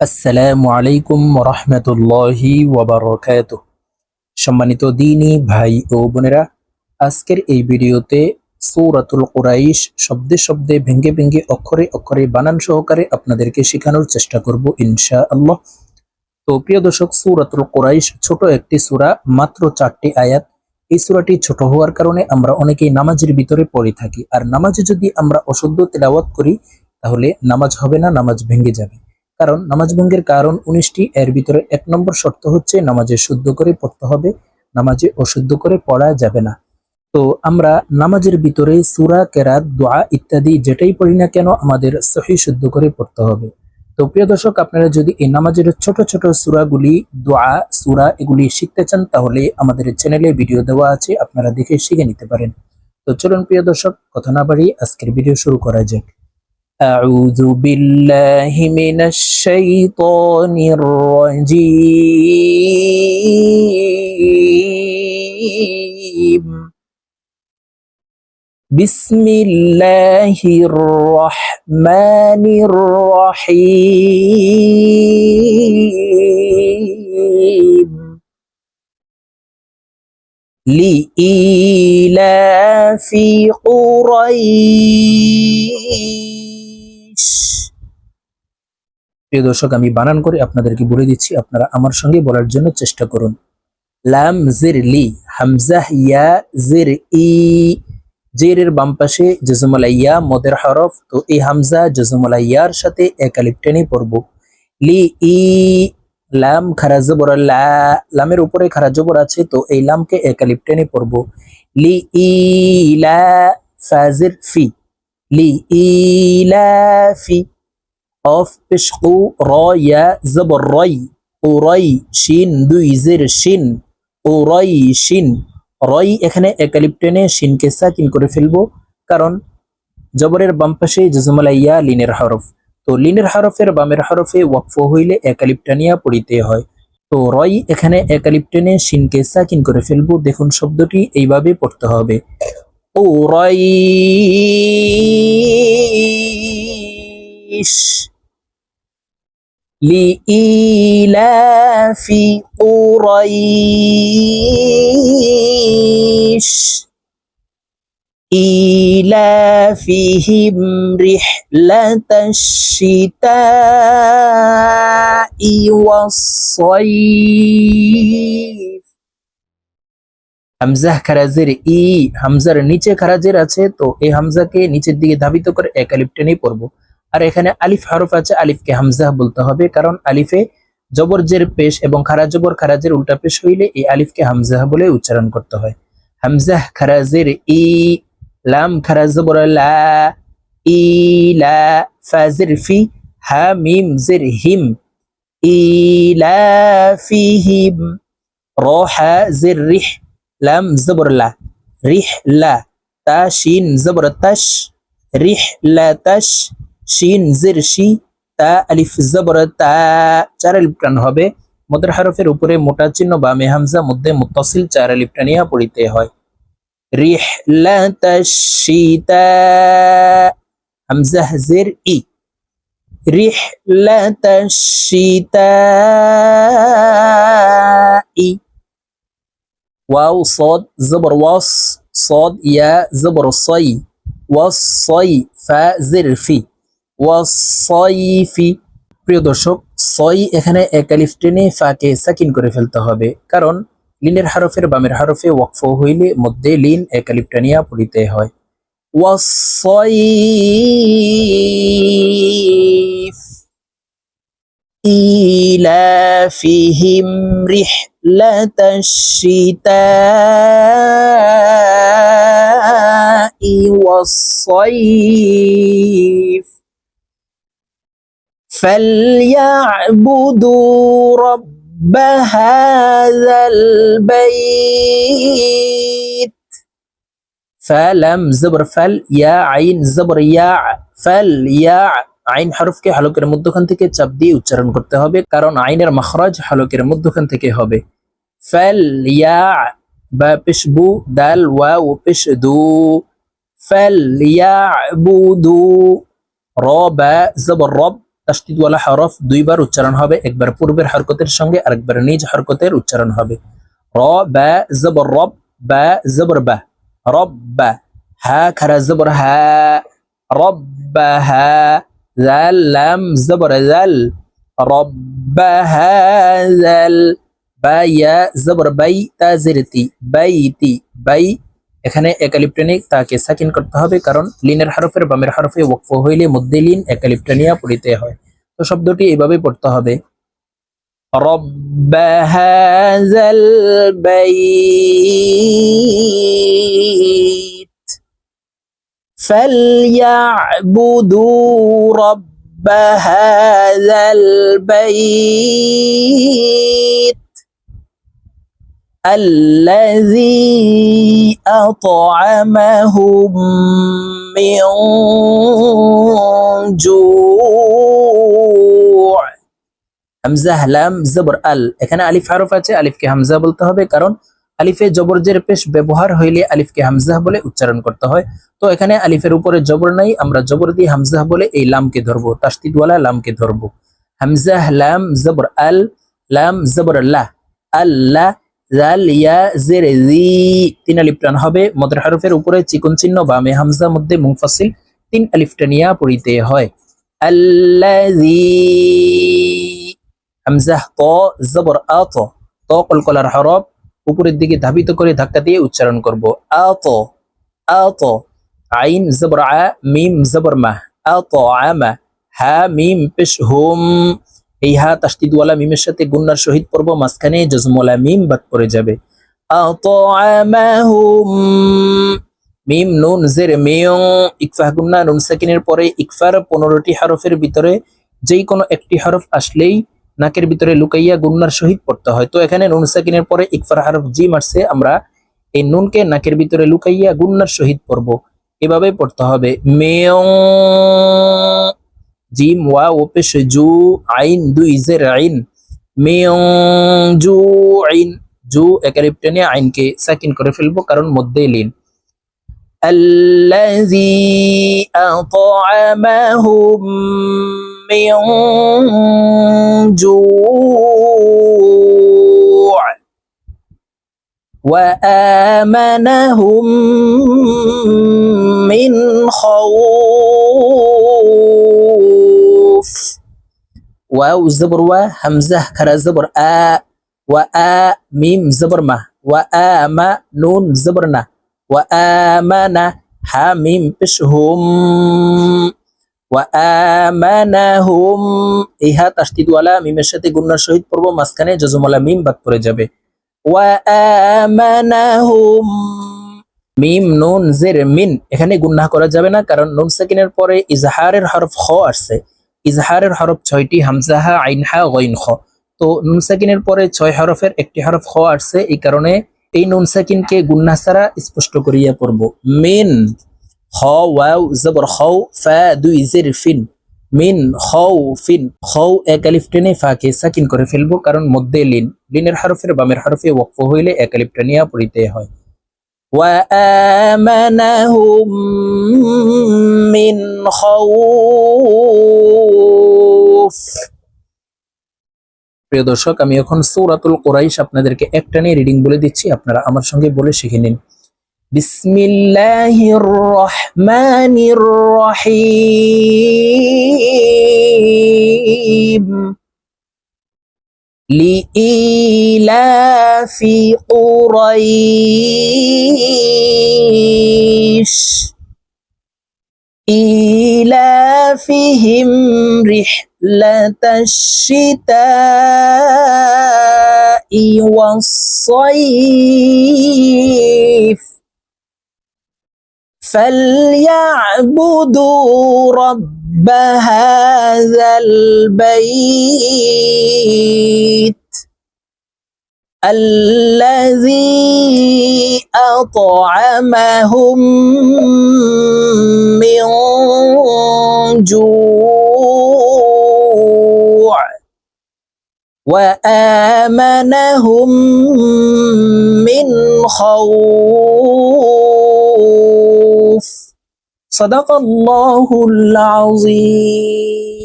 আসসালামু আলাইকুম রহমতুল্লাহি ওবরকাত সম্মানিত দিনী ভাই ও বোনেরা, আজকের এই ভিডিওতে সৌরাতুল কুরাইশ শব্দে শব্দে ভেঙ্গে ভেঙ্গে অক্ষরে অক্ষরে বানান সহকারে আপনাদেরকে শেখানোর চেষ্টা করব ইনশা আল্লাহ তো প্রিয় দর্শক, সৌরাতুল কুরাইশ ছোট একটি সূরা, মাত্র চারটি আয়াত। এই সূরাটি ছোট হওয়ার কারণে আমরা অনেকেই নামাজের ভিতরে পড়ে থাকি। আর নামাজে যদি আমরা অশুদ্ধ তেলাওয়াত করি, তাহলে নামাজ হবে না, নামাজ ভেঙ্গে যাবে। কারণ নামাজ ভঙ্গের কারণ উনিশটি, এর ভিতরে এক নম্বর শর্ত হচ্ছে নামাজে শুদ্ধ করে পড়তে হবে, নামাজে অশুদ্ধ করে পড়া যাবে না। তো আমরা নামাজের ভিতরে সুরা, কেরাত, দোয়া ইত্যাদি যেটাই পড়ি না কেন আমাদের সহি শুদ্ধ করে পড়তে হবে। তো প্রিয় দর্শক, আপনারা যদি এই নামাজের ছোট ছোট সুরাগুলি, দোয়া, সুরা এগুলি শিখতে চান, তাহলে আমাদের চ্যানেলে ভিডিও দেওয়া আছে, আপনারা দেখে শিখে নিতে পারেন। তো চলুন প্রিয় দর্শক, কথা না বাড়িয়ে আজকের ভিডিও শুরু করা যাক। أعوذ بالله من الشيطان الرجيم. بسم الله الرحمن الرحيم. لإيلاف قريش. প্রিয় দর্শক, আমি বানান করে আপনাদেরকে বলে দিচ্ছি, আপনারা আমার সঙ্গে বলার জন্য চেষ্টা করুন। লাম জির লি হামজাহ ইয়া জির ই, জেরের বাম পাশে জজমুল ইয়া মদের হরফ, তো এই হামজা জজমুল ইয়ার সাথে একালিপ টেনে পড়ব। লি ই, লাম খারা জবর, লা, লামের উপরে খারা জবর আছে, তো এই লামকে একালিপ টেনে পড়ব। লি ই, লা ফাজির ফি। লি ই, লা, ফি। অফ পেশকু র ইয়া জবর রই ও রই শিন দুই জের শিন ও রই শিন রই এখানে একালিপ টেনে শিনকে সাকিন করে ফেলব কারণ জবরের বাম পাশে জজমালা ইয়া লিনের হরফ তো লিনের হরফের বামের হরফে ওয়াকফ হইলে একালিপ টানিয়া পড়িতে হয় তো রই এখানে একালিপ টেনে শিনকে সাকিন করে ফেলব দেখুন শব্দটি এইভাবে পড়তে হবে ও রই لإيلاف قريش إيلافهم رحلة الشتاء والصيف হামজাহ খারাজের ই হামজার নিচে খারাজের আছে তো এই হামজাকে নিচের দিকে ধাবিত করে একালিপ টেনেই পড়বো আর এখানে আলিফ হরফ আছে, আলিফকে হামজাহ বলতে হবে। কারণ আলিফে জবরজের পেশ এবং খারা জবর খারাজের উল্টা পেশ হইলে এই আলিফকে হামজাহ বলে উচ্চারণ করতে হয়। হামজাহ খারাজের ই, লাম খারা জবর লা, ই, লা, ফাজির ফি, হা, মিম, জির, হিম ইলা ফিহিম জির, রিহ, লাম জবর রিহ, লা, তা, শিন জবর রিহ, লা, তাশ শিন জির শি তা আলিফ জবর তা চার আলিফ টান হবে মদের হরফের উপরে মোটা চিহ্ন বা মেহামজা মধ্যে মুত্তাসিল চার আলিফ টানিয়া পড়িতে হয় রিহলাত الشتاء হামজাহ জির ই রিহলাত الشتاء واو صاد زبر وص صاد يا زبر صي والصي فا زر في ওয়াসাইফি প্রিয় দর্শক সই এখানে একালিফ টেনে ফাকে সাকিন করে ফেলতে হবে কারণ লিনের হরফের বামের হরফে ওয়াকফ হইলে মধ্যে লিন একালিফ টানিয়া পড়িতে হয় ওয়াসাইফ إيلافهم رحلة الشتاء والصيف فليعبدوا رب هذا البيت فلم زبر فل يا عين زبر يا فل يا আইন হরফকে হলকের মধ্যখান থেকে চাপ দিয়ে উচ্চারণ করতে হবে কারণ আইনের মখরাজ হলকের মধ্যখান থেকে হবে ফেল ইয়া বা পেশবু দাল ওয়া ও পেশ দু ফেল ইয়া বু দু র বা জবর রব তাস্তিদওয়ালা হরফ দুইবার উচ্চারণ হবে, একবার পূর্বের হরকতের সঙ্গে আরেকবার নিজ হরকতের উচ্চারণ হবে। র, বা, জবর, রব, বা, জবর, বা, রব, বা, হা, খারা, জবর, হা, রব, বা, হা, জাল, লাম, জবর, জাল, রব হা, জাল, বা, ইয়া, জবর, বাই তাজিরতি বাইতি বাই এখানে একালিপ্টনিক তাকে সাকিন করতে হবে কারণ লিনের হরফের বামের হরফে ওকফ হইলে মধ্যে লিন একালিপ্টনিয়া পড়িতে হয় তো শব্দটি এভাবে পড়তে হবে رب هذا البيت فليعبدوا رب هذا البيت الذي أطعمهم من جوع হামজা লাম জবর আল এখানে আলিফ হারফ আছে আলিফকে হামজা বলতে হবে কারণ আলিফে জবরজের পেশ ব্যবহার হইলে আলিফকে হামজা বলে উচ্চারণ করতে হয় তো এখানে আলিফের উপরে জবর নাই আমরা জবর দিয়ে হামজা বলে এই লামকে ধরবো তাস্তিদওয়ালা লামকে ধরবো হামজা লাম জবর আল লাম জবর আল্লাহ আল্লাহ তিন আলিফ টান হবে। মদের হারফের উপরে চিকন চিহ্ন, বামে হামজা, মধ্যে মুংফাসিল তিন আলিফ টানিয়া পড়িতে হয়। আল্লাযী হামজাহ ত ত। কলকলার হরফ উপরের দিকে ধাবিত করে ধাক্কা দিয়ে উচ্চারণ করব। আত আত আইন, জবর আ, মিম, জবর মাহ আত আমা হা, মিম, পেশ, হুম। এই হা তাস্তিদওয়ালা মিমের সাথে গুন্নার শহীদ পড়ব, মাঝখানে জজমলা মিম বাদ পড়ে যাবে। মিম নুন জের মেয়ং ইকফাহ গুন্না নুন সাকিনের পরে ইকফার পনেরোটি হরফের ভিতরে যেই কোনো একটি হরফ আসলেই নাকের ভিতরে লুকাইয়া গুন্নার সহিত পড়তে হয়। তো এখানে নুন সাকিনের পরে ইকফার হরফ জিম আসছে, আমরা এই নুনকে নাকের ভিতরে লুকাইয়া গুন্নার সহিত পড়ব। এভাবে পড়তে হবে। মেয়ং জিম ওয়া ও পেশ জু আইন দুই জের আইন মেয়ং জু আইন জু একালিপ্টেনে আইনকে সাকিন করে ফেলবো কারণ মধ্যে লিন الذي أطعمهم من جوع وآمنهم من خوف واو زبر و همزة كرا زبر آ وآ ميم زبر ما وآ نون زبرنا وآمن حميم بشهم وآمنهم ইহা তাসদিদওয়ালা মিমের সাথে গুন্নার সহিত পড়ব মাঝখানে জজমওয়ালা মিম বাদ পড়ে যাবে ওয়ামানাহুম মিম নুন জের মিন এখানে গুন্না করা যাবে না, কারণ নুন সাকিনের পরে ইজহারের হরফ খ আসছে। ইজহারের হরফ ছয়টি হামজাহা আইনহা গইন খ। তো নুন সাকিনের পরে ছয় হরফের একটি হরফ খ আসছে, এই কারণে এই নুন সাকিনকে গুন্না ছাড়া স্পষ্ট করিয়া পড়ব। মিন, খ, ওয়াও, জবর খ ফা, দুই, জের, ফিন। মিন খৌ ফিন খৌ এক আলিফ টেনে ফাকে সাকিন করে ফেলবো কারণ মধ্যে লিন লিনের হরফের বামের হরফে ওয়াকফ হইলে এক আলিফ টেনিয়া পড়িতে হয় وآمنهم من خوف প্রিয় দর্শক আমি এখন সৌরাতুল কোরাইশ আপনাদেরকে একটা নিয়ে রিডিং বলে দিচ্ছি আপনারা আমার সঙ্গে বলে শিখে নিন بسم الله الرحمن الرحيم لإيلاف قريش إيلافهم رحلة الشتاء والصيف فليعبدوا رب هذا البيت الذي أطعمهم من جوع. وآمنهم من خوف. صدق الله العظيم.